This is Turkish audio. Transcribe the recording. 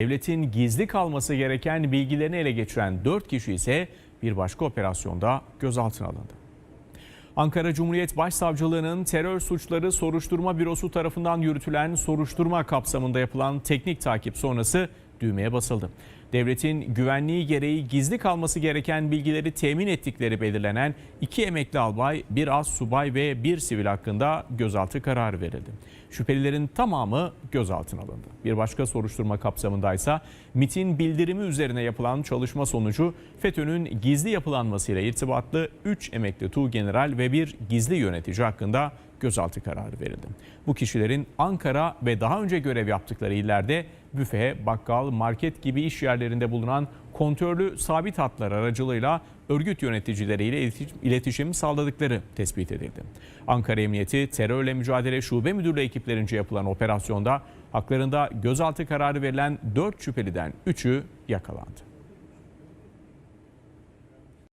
Devletin gizli kalması gereken bilgilerini ele geçiren 4 kişi ise bir başka operasyonda gözaltına alındı. Ankara Cumhuriyet Başsavcılığı'nın terör suçları soruşturma bürosu tarafından yürütülen soruşturma kapsamında yapılan teknik takip sonrası düğmeye basıldı. Devletin güvenliği gereği gizli kalması gereken bilgileri temin ettikleri belirlenen iki emekli albay, bir az subay ve bir sivil hakkında gözaltı kararı verildi. Şüphelilerin tamamı gözaltına alındı. Bir başka soruşturma kapsamındaysa MIT'in bildirimi üzerine yapılan çalışma sonucu FETÖ'nün gizli yapılanmasıyla irtibatlı 3 emekli Tuğgeneral ve bir gizli yönetici hakkında gözaltı kararı verildi. Bu kişilerin Ankara ve daha önce görev yaptıkları illerde büfe, bakkal, market gibi iş yerlerinde bulunan kontörlü sabit hatlar aracılığıyla örgüt yöneticileriyle iletiş- iletişim sağladıkları tespit edildi. Ankara Emniyeti Terörle Mücadele Şube Müdürlüğü ekiplerince yapılan operasyonda haklarında gözaltı kararı verilen 4 şüpheliden 3'ü yakalandı.